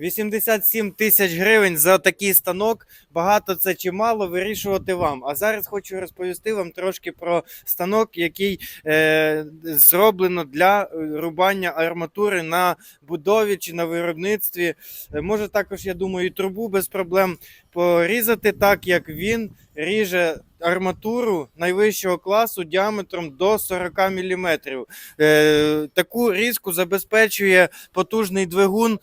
87 тисяч гривень за такий станок. Багато це чи мало вирішувати вам. А зараз хочу розповісти вам трошки про станок, який е, зроблено для рубання арматури на будові чи на виробництві. Е, Може також, я думаю, і трубу без проблем порізати так, як він ріже арматуру найвищого класу діаметром до 40 мм. Е, таку різку забезпечує потужний двигун.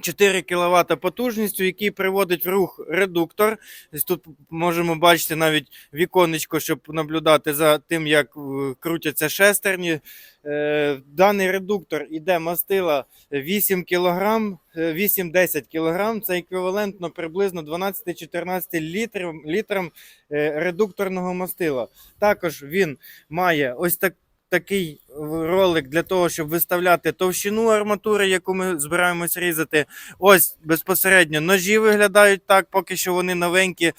4 кВт потужністю, який приводить в рух редуктор. Тут можемо бачити навіть віконечко, щоб наблюдати за тим, як е, крутяться шестерні. Е, Даний редуктор іде мастила 8 кг, 8-10 кг. Це еквівалентно приблизно 12-14 літрам, літрам е, редукторного мастила. Також він має ось так. Такий ролик для того, щоб виставляти товщину арматури, яку ми збираємось різати. Ось безпосередньо ножі виглядають так, поки що вони новенькі,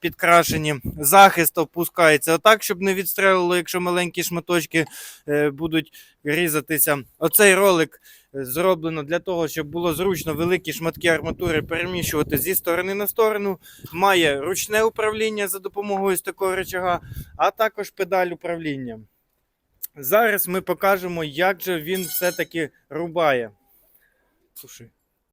підкрашені. Захист опускається отак, щоб не відстрелило, якщо маленькі шматочки е, будуть різатися. Оцей ролик е, зроблено для того, щоб було зручно великі шматки арматури переміщувати зі сторони на сторону. Має ручне управління за допомогою такого рычага, а також педаль управління. Зараз ми покажемо, як же він все-таки рубає. Слушай.